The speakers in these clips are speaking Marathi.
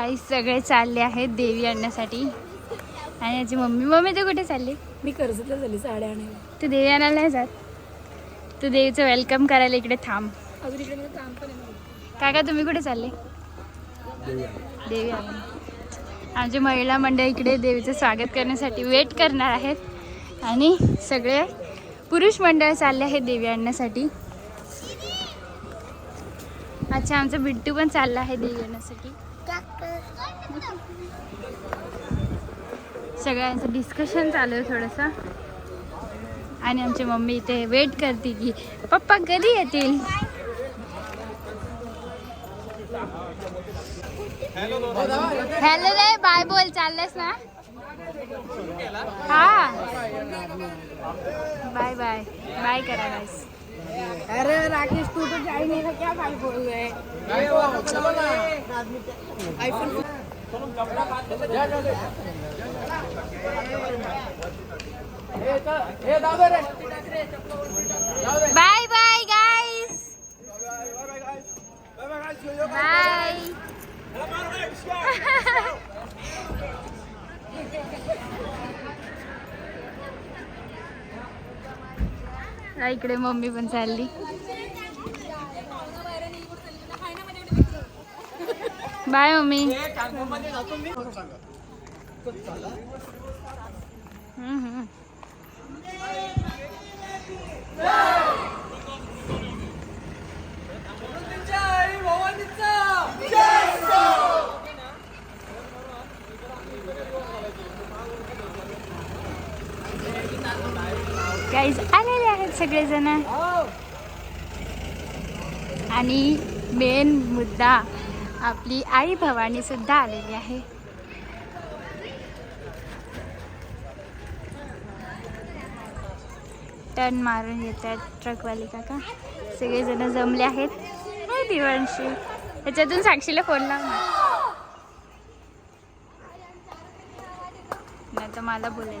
काही सगळे चालले आहेत देवी आणण्यासाठी. आणि याची मम्मी मम्मी तू कुठे चालली? मी कर्जतला झाली साड्या आणायला. तू देवी आणायला नाही जात? तू देवीचं वेलकम करायला इकडे थांब. अजून इकडे मला काम पण आहे ना. काका तुम्ही कुठे चालले? देवी आणा आमचे महिला मंडळ इकडे देवीचं स्वागत करण्यासाठी वेट करणार आहेत. आणि सगळे पुरुष मंडळ चालले आहेत देवी आणण्यासाठी. अच्छा आमचं बिट्टू पण चाललं आहे देवी आणण्यासाठी. सगळ्यांचं डिस्कशन चालू आहे थोडंसं. आणि आमची मम्मी इथे वेट करते की पप्पा कधी येतील? हॅलो रे बाय बोल चाललंस ना? हा. बाय बाय बाय करा गाईस अरे राकेश तू तो जा नहीं रहा क्या बात बोल रहे iPhone bye bye guys bye. इकडे मम्मी पण चालली. Bye mummy. गाईज आलेले आहेत सगळेजण. आणि मेन मुद्दा आपली आई भवानी सुद्धा आलेली आहे. टर्न मारून येत आहेत काका. सगळेजण जमले आहेत. नाही ह्याच्यातून त्याच्यातून साक्षीला फोन लाव नाही तर मला बोलेल.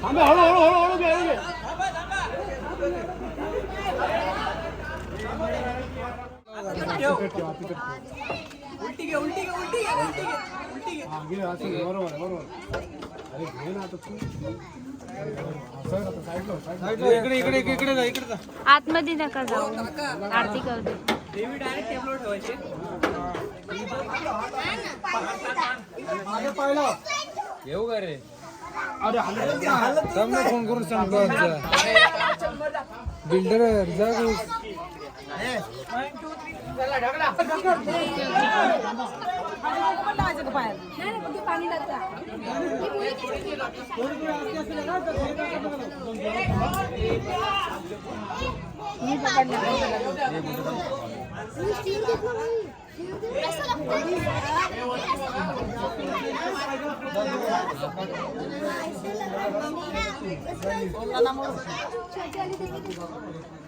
हळू हळू हळू हळू घे हळू घे बरोबर अरे ना आता तू. इकडे इकडे इकडे इकडे जा इकडे जा आतमध्ये नका जाऊ. आरती करू दे. पाहिलं. येऊ का रे? थांब ना फोन करून सांगतो बिल्डर जा.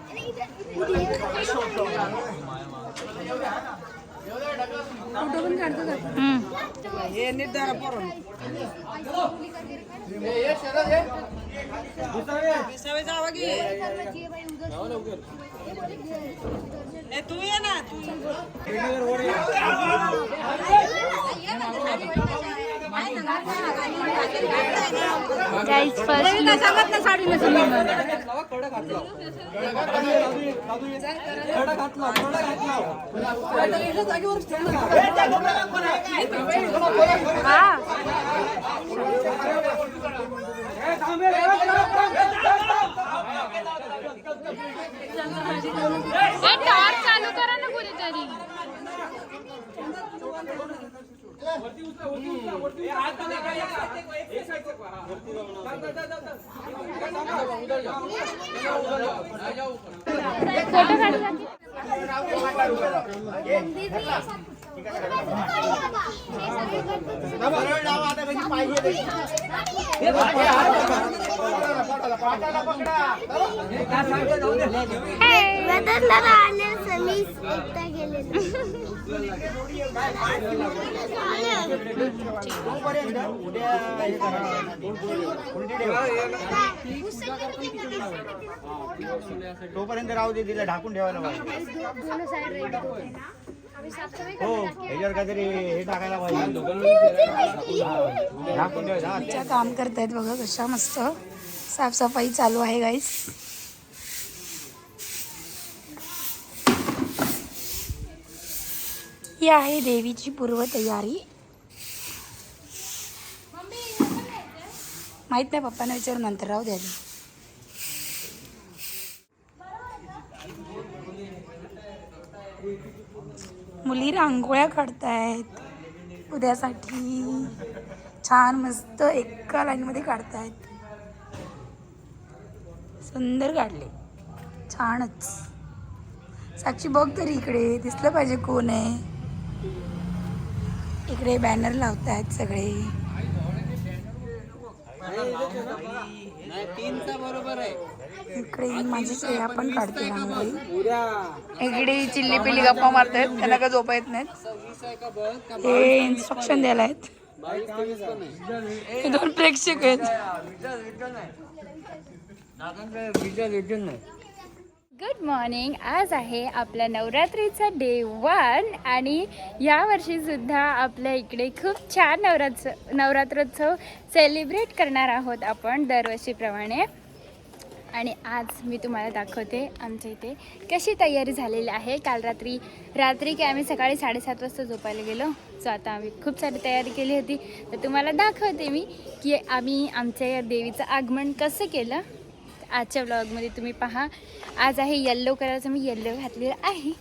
पाणी टाकता फोटो पण काढतो का तू ये ना तू गाईज फर्स्ट सांगत ना साडी नेसून हा ए, टॉर्च चालू करा ना कुणीतरी फोटो काढला दादा आले समीस एकटा गेले तोपर्यंत राहू दे तिला ढाकून ठेवायला हो ह्याच्यावर काहीतरी हे टाकायला पाहिजे. ढाकून ठेवायचं. काम करतायत बघा कशा मस्त साफसफाई चालू आहे गाईस ही आहे देवीची पूर्वतयारी. माहीत नाही पप्पांना विचारून नंतर राहू द्या. मुली रांगोळ्या काढतायत. उद्यासाठी छान मस्त एका लाईनमध्ये काढतायत. सुंदर काढले. छानच. साक्षी बघ तरी इकडे दिसलं पाहिजे कोण आहे. इकडे बॅनर लावतायत सगळे. इकडे माझी श्रेया पण काढते रांगोळी. इकडे चिल्ली पिल्ली गप्पा मारतायत त्यांना का झोपा येत नाहीत. हे इन्स्ट्रक्शन द्यायला आहेत. हे दोन प्रेक्षक आहेत. गुड मॉर्निंग आज आहे आपला नवरात्रीचा डे वन आणि यावर्षीसुद्धा आपल्या इकडे खूप छान नवरात्र नवरात्रोत्सव सेलिब्रेट करणार आहोत आपण दरवर्षीप्रमाणे. आणि आज मी तुम्हाला दाखवते आमच्या इथे कशी तयारी झालेली आहे. काल रात्री रात्री की आम्ही सकाळी साडेसात वाजता झोपायला गेलो. सो आता आम्ही खूप सारी तयारी केली होती. तर तुम्हाला दाखवते मी की आम्ही आमच्या या देवीचं आगमन कसं केलं. आजच्या ब्लॉगमध्ये तुम्ही पहा. आज आहे येल्लो कलरचं मी येल्लो घातलेलं आहे.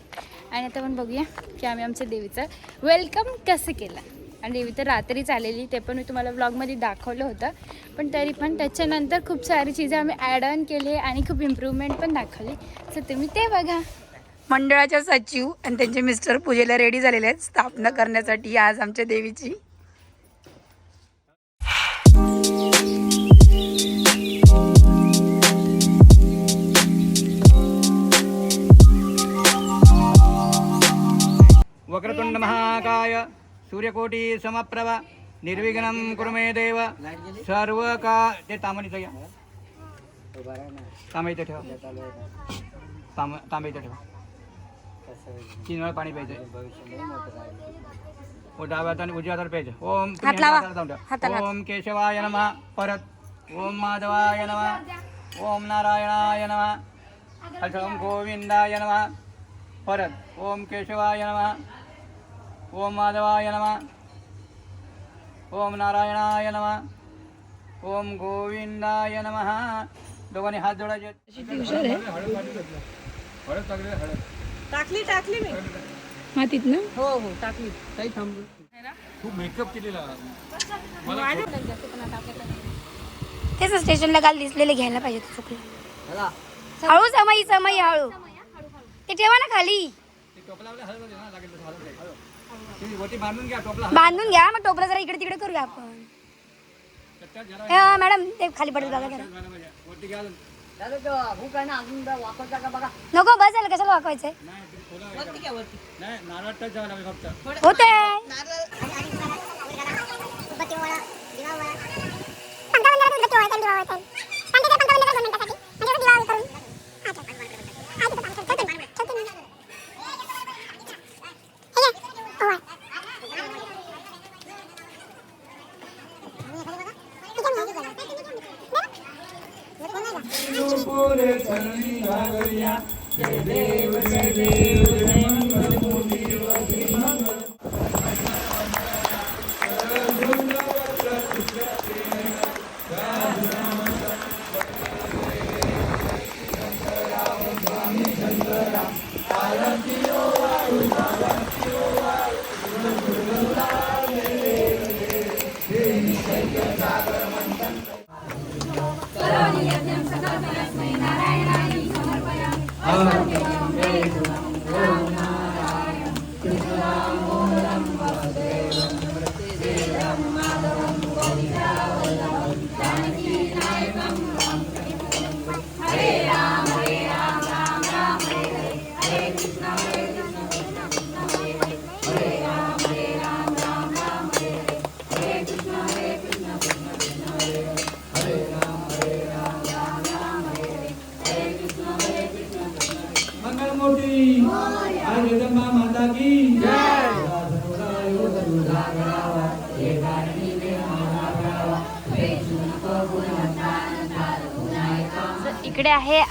आणि आता पण बघूया की आम्ही आमच्या देवीचं वेलकम कसं केलं. आणि देवी तर रात्रीच आलेली ते पण मी तुम्हाला ब्लॉगमध्ये दाखवलं होतं. पण तरी पण त्याच्यानंतर खूप सारी चीजं आम्ही ॲड ऑन केले आणि खूप इम्प्रूव्हमेंट पण दाखवली. सो तुम्ही ते बघा. मंडळाच्या सचिव आणि त्यांचे मिस्टर पूजेला रेडी झालेले आहेत. स्थापना करण्यासाठी आज आमच्या देवीची. वक्रतुंड महाकाय सूर्यकोटी समप्रभ निर्विघ्नं कुरु मे देव। सर्व का ते तांबणीचं घ्या. तांबे इथे ठेवा. तांब तांबे इथे ठेवा. तीन वेळा पाणी प्यायचं ओ डाव्या हाताने उजव्या हाताने प्यायचं ओम ठेवा. ओम केशवाय नमः. परत ओम माधवाय नमः. ओम नारायणाय नमः. ओम गोविंदाय नमः. परत ओम केशवाय नमः. ओम माधवाय नमः। ओम नारायणाय नमः। ओम गोविंदाय नमः। दोघांनी हात जोडायचे. मातीत ना? खूप मेकअप केलेला. तेच स्टेशनला काल दिसलेले घ्यायला पाहिजे ते चुकलं. हळू समई समई हळू. ते ठेवा ना खाली. बांधून घ्या मग टोपला जरा इकडे तिकडे करूया आपण मॅडम ते खाली पडेल बघा जरा नको बस झालं कशाला वाकवायचंय होते पंधरा Tu pure tanina gariya, te devu te devu.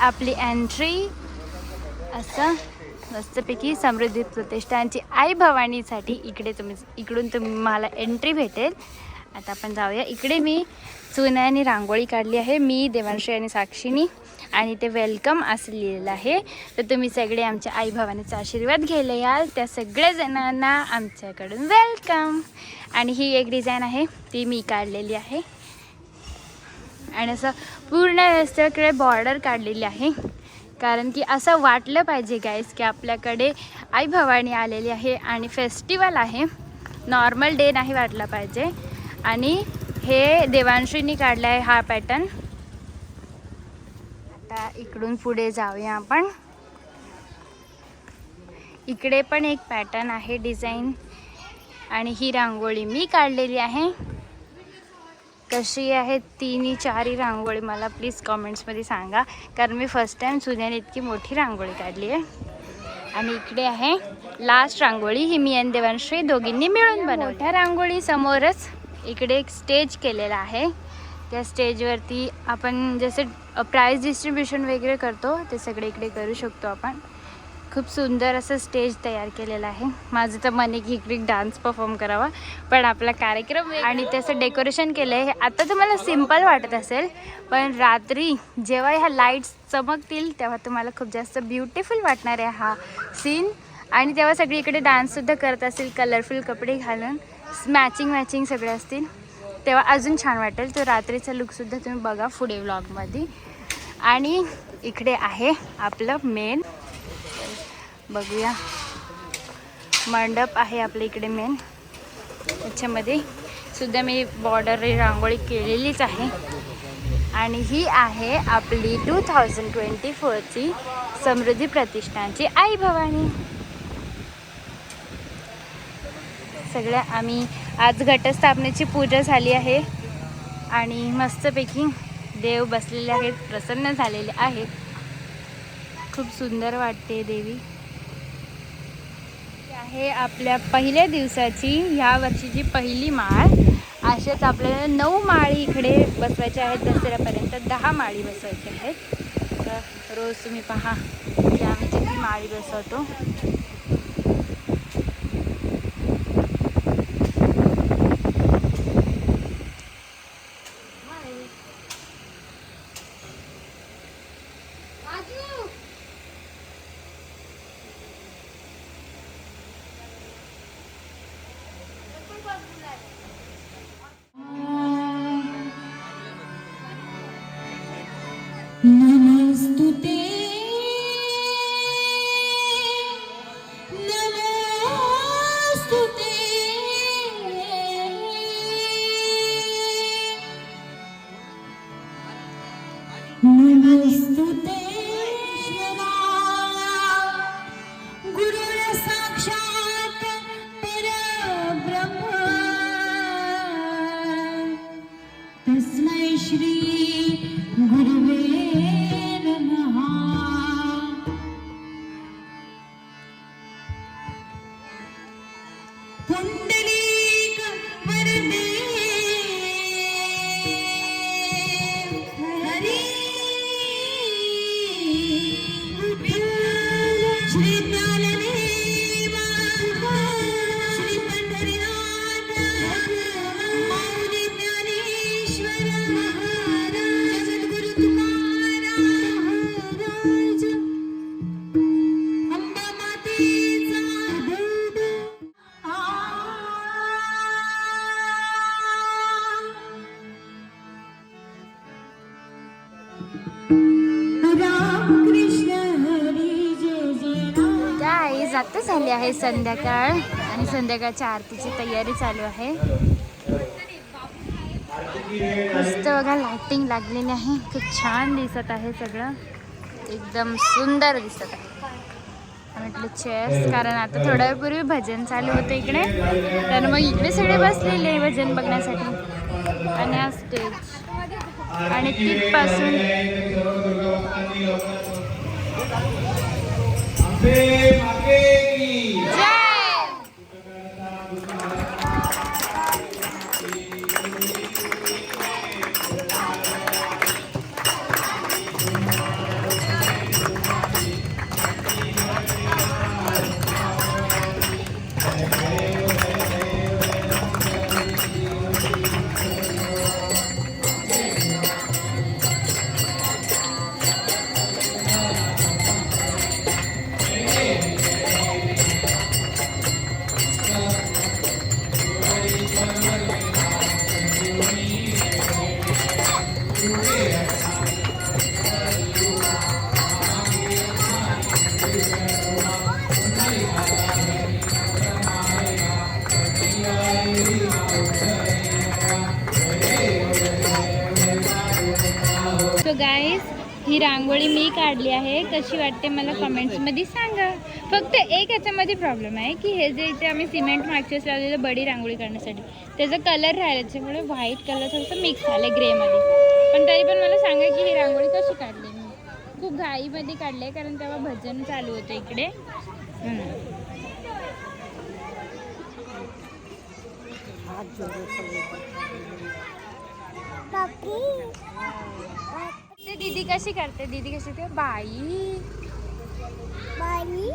आपली एंट्री असं मस्तपैकी समृद्धी प्रतिष्ठानची आई भवानीसाठी इकडे तुम्ही इकडून तुम्ही मला एंट्री भेटेल. आता आपण जाऊया. इकडे मी चुन्याने रांगोळी काढली आहे. मी देवांश्री आणि साक्षीनी. आणि ते वेलकम असं लिहिलेलं आहे. तर तुम्ही सगळे आमच्या आई भवानीचा आशीर्वाद घ्यायला याल. त्या सगळ्या जणांना आमच्याकडून वेलकम आणि ही एक डिझाईन आहे. ती मी काढलेली आहे. आणि असं पूर्ण रस्त्याकडे बॉर्डर काढलेली आहे. कारण की असं वाटलं पाहिजे गाईस की आपल्याकडे आई भवानी आलेली आहे आणि फेस्टिवल आहे. नॉर्मल डे नाही वाटला पाहिजे. आणि हे देवांश्रीनी काढला आहे हा पॅटर्न आता इकडून पुढे जाऊया आपण. इकडे पण एक पॅटर्न आहे डिझाईन आणि ही रांगोळी मी काढलेली आहे. कशी आहे तिन्ही चारही रांगोळी मला प्लीज कॉमेंट्समध्ये सांगा. कारण मी फर्स्ट टाईम सुन्याने इतकी मोठी रांगोळी काढली आहे. आणि इकडे आहे लास्ट रांगोळी ही मी आणि देवांश्री दोघींनी मिळून बनवली. मोठ्या रांगोळी समोरच इकडे एक स्टेज केलेला आहे. त्या स्टेजवरती आपण जसे प्राईज डिस्ट्रीब्युशन वगैरे करतो ते सगळे इकडे करू शकतो आपण. खूप सुंदर असं स्टेज तयार केलेलं आहे. माझं तर मन एक इकडे डान्स परफॉर्म करावा. पण आपला कार्यक्रम आणि त्याचं डेकोरेशन केलं आहे आता तुम्हाला सिंपल वाटत असेल पण रात्री जेव्हा ह्या लाईट्स चमकतील तेव्हा तुम्हाला खूप जास्त ब्युटिफुल वाटणार आहे हा सीन आणि तेव्हा सगळीकडे डान्ससुद्धा करत असतील कलरफुल कपडे घालून. मॅचिंग मॅचिंग सगळे असतील. तेव्हा अजून छान वाटेल. तो रात्रीचा लुकसुद्धा तुम्ही बघा पुढे व्लॉगमध्ये आणि इकडे आहे आपलं मेन बघूया. मंडप आहे आपल्या इकडे मेन त्याच्यामध्ये सुद्धा मी बॉर्डर रांगोळी केलेलीच आहे. आणि ही आहे आपली टू थाउजंड ट्वेंटी फोरची समृद्धी प्रतिष्ठानची आई भवानी. सगळ्या आम्ही आज घटस्थापनेची पूजा झाली आहे. आणि मस्तपैकी देव बसलेले आहेत प्रसन्न झालेले आहेत. खूप सुंदर वाटते देवी. आहे आपल्या पहिल्या दिवसाची ह्या वर्षीची पहिली माळ. अशाच आपल्याला नऊ माळी इकडे बसवायच्या आहेत दसऱ्यापर्यंत दहा माळी बसवायच्या आहेत. तर रोज तुम्ही पहा की आम्ही किती माळी बसवतो. नमस्तुते आता झाली आहे संध्याकाळ आणि संध्याकाळच्या आरतीची तयारी चालू आहे. मस्त बघा लाइटिंग लागलेली आहे. खूप छान दिसत आहे सगळं. एकदम सुंदर दिसत आहे. म्हटलं चेअर्स कारण आता थोड्या वेळपूर्वी भजन चालू होतं इकडे. तर मग इकडे सगळे बसलेले भजन बघण्यासाठी. आणि हा स्टेज आणि तिथपासून गाईज ही रांगोळी मी काढली आहे. कशी वाटते मला कमेंट्समध्ये सांगा. फक्त एक याच्यामध्ये प्रॉब्लेम आहे की हे जे इथे आम्ही सिमेंट मागच्या लावलेलं बडी रांगोळी करण्यासाठी त्याचा कलर राहिला त्याच्यामुळे व्हाईट कलर थोडंसं मिक्स झालं ग्रेमध्ये पण तरी पण मला सांगा की ही रांगोळी कशी काढली मी? खूप घाईमध्ये काढली आहे कारण तेव्हा भजन चालू होतं इकडे. ते दीदी कशी करते? दीदी कशी ते बाई. बाई.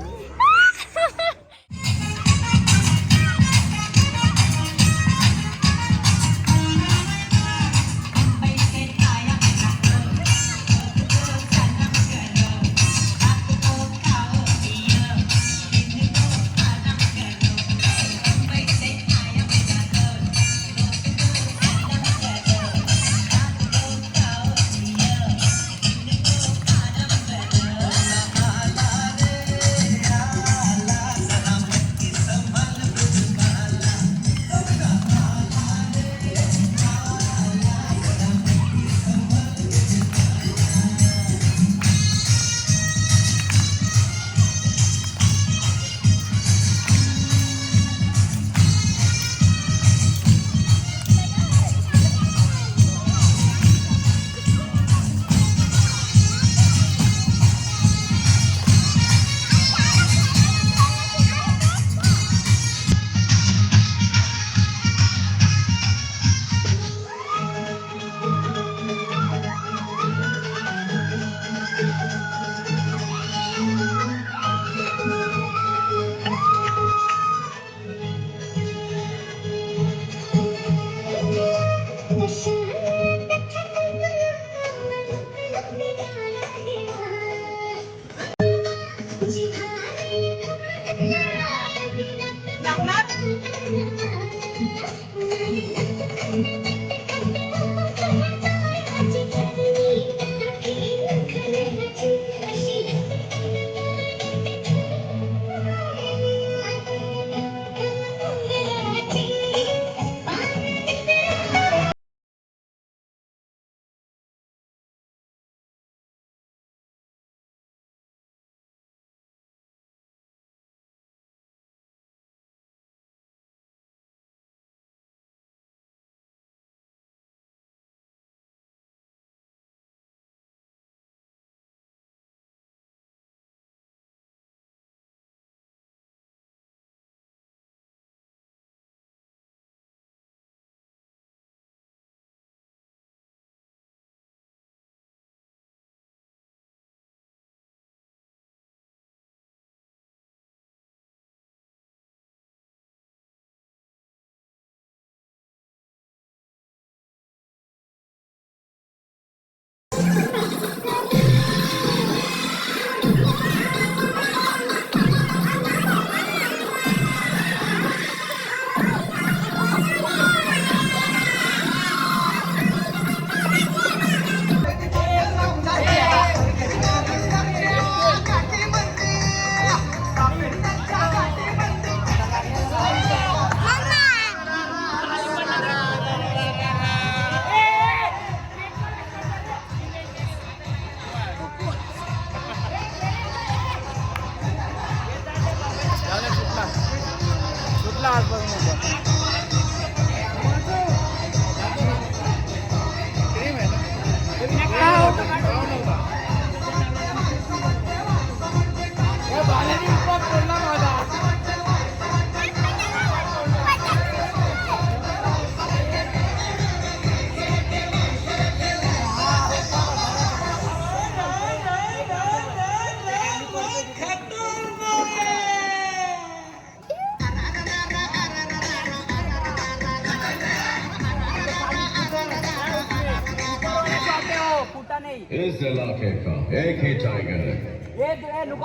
इस इलाके का एक ही टाइगर है।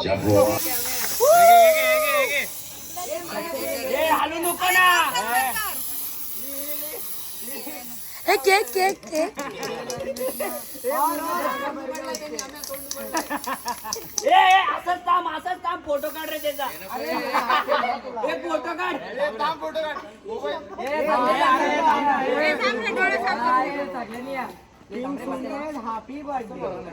जगुआर हे केक केक केक असंच थांब असंच थांब फोटो काढ रे त्याचा. एक फोटो काढ. Happy birthday